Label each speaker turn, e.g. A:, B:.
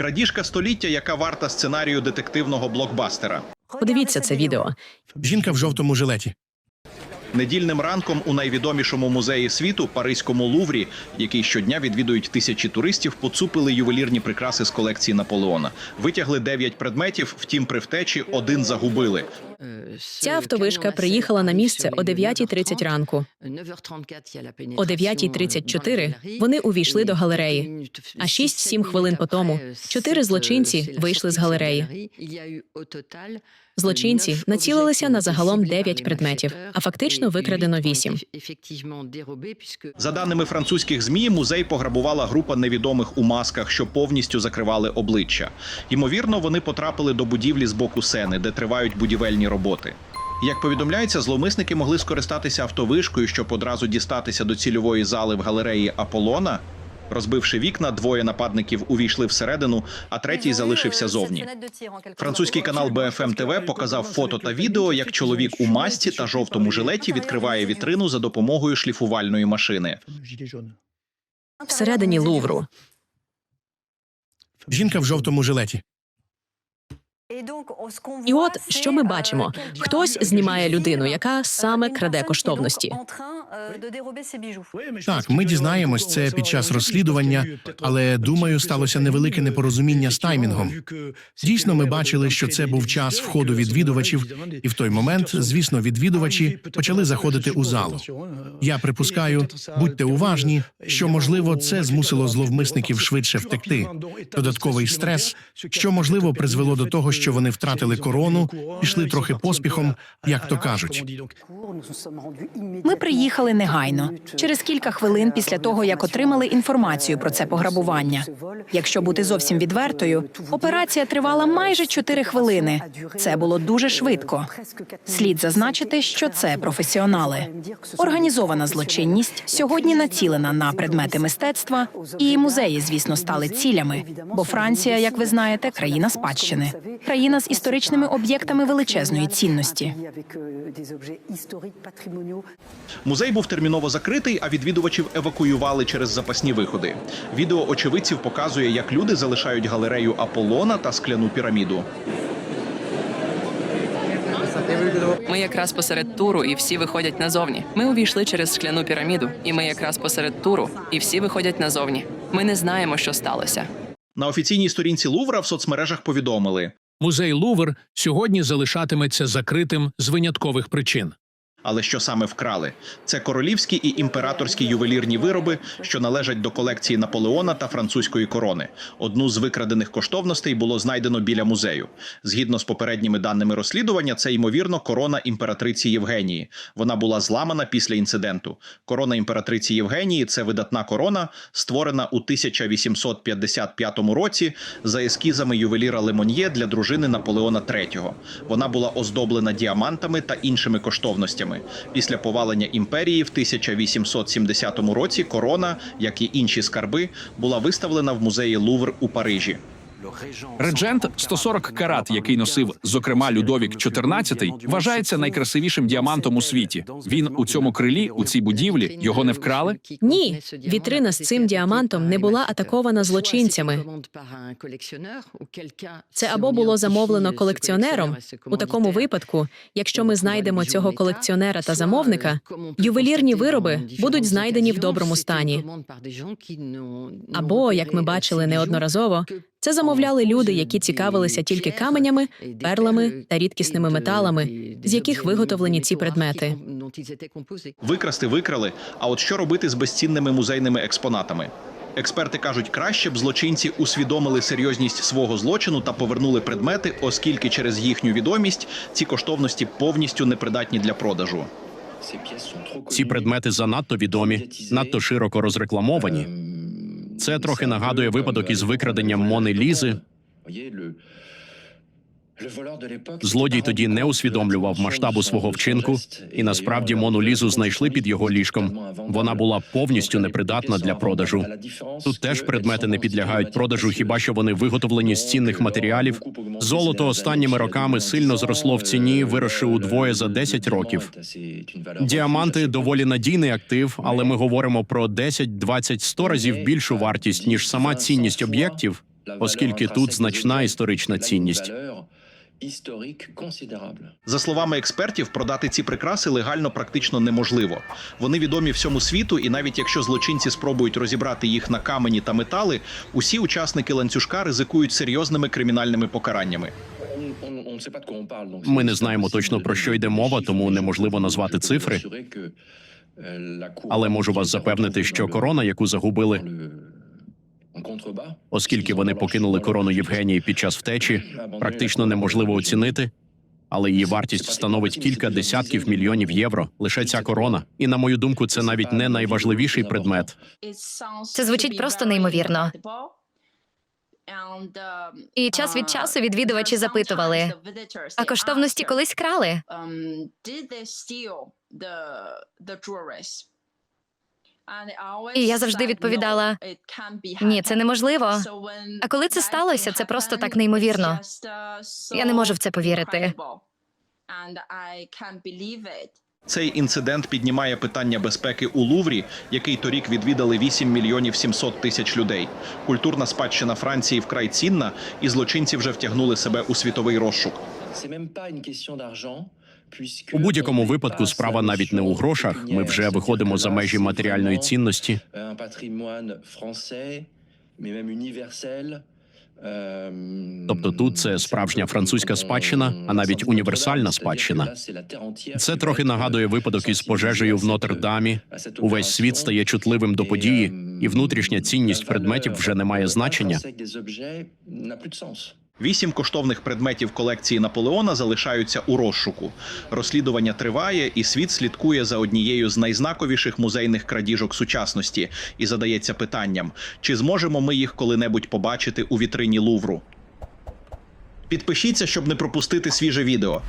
A: Крадіжка століття, яка варта сценарію детективного блокбастера.
B: Подивіться це відео.
C: Жінка в жовтому жилеті.
A: Недільним ранком у найвідомішому музеї світу Паризькому Луврі, який щодня відвідують тисячі туристів, поцупили ювелірні прикраси з колекції Наполеона. Витягли дев'ять предметів, втім, при втечі один загубили.
B: Ця автовишка приїхала на місце о 9.30 ранку. О 9.34 вони увійшли до галереї. А 6-7 хвилин по тому чотири злочинці вийшли з галереї. Злочинці націлилися на загалом 9 предметів, а фактично викрадено 8.
A: За даними французьких змі, музей пограбувала група невідомих у масках, що повністю закривали обличчя. Ймовірно, вони потрапили до будівлі з боку сени, де тривають будівельні роботи. Як повідомляється, зловмисники могли скористатися автовишкою, щоб одразу дістатися до цільової зали в галереї Аполлона. Розбивши вікна, двоє нападників увійшли всередину, а третій залишився зовні. Французький канал BFM TV показав фото та відео, як чоловік у масці та жовтому жилеті відкриває вітрину за допомогою шліфувальної машини.
B: Всередині Лувру.
C: Жінка в жовтому жилеті.
B: І от що ми бачимо: хтось знімає людину, яка саме краде коштовності.
C: Так, ми дізнаємось це під час розслідування, але думаю, сталося невелике непорозуміння з таймінгом. Дійсно, ми бачили, що це був час входу відвідувачів, і в той момент, звісно, відвідувачі почали заходити у залу. Я припускаю, будьте уважні, що можливо це змусило зловмисників швидше втекти. Додатковий стрес, що можливо призвело до того, що вони втратили корону, пішли трохи поспіхом, як то кажуть.
D: Ми приїхали негайно через кілька хвилин після того, як отримали інформацію про це пограбування. Якщо бути зовсім відвертою, операція тривала майже 4 хвилини. Це було дуже швидко. Слід зазначити, що це професіонали. Організована злочинність сьогодні націлена на предмети мистецтва, і музеї, звісно, стали цілями. Бо Франція, як ви знаєте, країна спадщини, країна з історичними об'єктами величезної цінності.
A: Музей був терміново закритий, а відвідувачів евакуювали через запасні виходи. Відео очевидців показує, як люди залишають галерею Аполлона та скляну піраміду.
E: Ми якраз посеред туру, і всі виходять назовні. Ми увійшли через скляну піраміду, і ми якраз посеред туру, і всі виходять назовні. Ми не знаємо, що сталося.
A: На офіційній сторінці Лувра в соцмережах повідомили.
F: Музей Лувр сьогодні залишатиметься закритим з виняткових причин.
A: Але що саме вкрали? Це королівські і імператорські ювелірні вироби, що належать до колекції Наполеона та французької корони. Одну з викрадених коштовностей було знайдено біля музею. Згідно з попередніми даними розслідування, це ймовірно корона імператриці Євгенії. Вона була зламана після інциденту. Корона імператриці Євгенії це видатна корона, створена у 1855 році за ескізами ювеліра Лемоньє для дружини Наполеона III. Вона була оздоблена діамантами та іншими коштовностями. Після повалення імперії в 1870 році корона, як і інші скарби, була виставлена в музеї Лувр у Парижі.
G: Реджент 140 карат, який носив, зокрема, Людовік XIV, вважається найкрасивішим діамантом у світі. Він у цьому крилі, у цій будівлі, його не вкрали.
B: Ні, вітрина з цим діамантом не була атакована злочинцями. Це або було замовлено колекціонером. У такому випадку, якщо ми знайдемо цього колекціонера та замовника, ювелірні вироби будуть знайдені в доброму стані. Або, як ми бачили неодноразово, це замовляли люди, які цікавилися тільки каменями, перлами та рідкісними металами, з яких виготовлені ці предмети.
A: Викрасти викрали. А от що робити з безцінними музейними експонатами? Експерти кажуть, краще б злочинці усвідомили серйозність свого злочину та повернули предмети, оскільки через їхню відомість ці коштовності повністю непридатні для продажу.
H: Ці предмети занадто відомі, надто широко розрекламовані. Це трохи нагадує випадок із викраденням Мони Лізи. Злодій тоді не усвідомлював масштабу свого вчинку, і насправді Мону Лізу знайшли під його ліжком. Вона була повністю непридатна для продажу. Тут теж предмети не підлягають продажу, хіба що вони виготовлені з цінних матеріалів. Золото останніми роками сильно зросло в ціні, виросши удвоє за 10 років. Діаманти доволі надійний актив, але ми говоримо про 10, 20, 100 разів більшу вартість ніж сама цінність об'єктів. оскільки тут значна історична цінність.
A: За словами експертів, продати ці прикраси легально практично неможливо. Вони відомі всьому світу, і навіть якщо злочинці спробують розібрати їх на камені та метали, усі учасники ланцюжка ризикують серйозними кримінальними покараннями.
H: Ми не знаємо точно про що йде мова, тому неможливо назвати цифри. Але можу вас запевнити, що корона, яку загубили, оскільки вони покинули корону Євгенії під час втечі, практично неможливо оцінити. Але її вартість становить кілька десятків мільйонів євро. Лише ця корона. І на мою думку, це навіть не найважливіший предмет.
I: Це звучить просто неймовірно. І час від часу відвідувачі запитували, а коштовності колись крали?
J: І я завжди відповідала: ні, це неможливо.
I: А коли це сталося, це просто так неймовірно.
J: Я не можу в це повірити.
A: Цей інцидент піднімає питання безпеки у Луврі, який торік відвідали 8 мільйонів 700 тисяч людей. Культурна спадщина Франції вкрай цінна, і злочинці вже втягнули себе у світовий розшук.
H: У будь-якому випадку справа навіть не у грошах. Ми вже виходимо за межі матеріальної цінності. Тобто тут це справжня французька спадщина, а навіть універсальна спадщина. Це трохи нагадує випадок із пожежею в Нотр-Дамі. Увесь світ стає чутливим до події, і внутрішня цінність предметів вже не має значення.
A: Вісім коштовних предметів колекції Наполеона залишаються у розшуку. Розслідування триває, і світ слідкує за однією з найзнаковіших музейних крадіжок сучасності і задається питанням: чи зможемо ми їх коли-небудь побачити у вітрині Лувру? Підпишіться, щоб не пропустити свіже відео.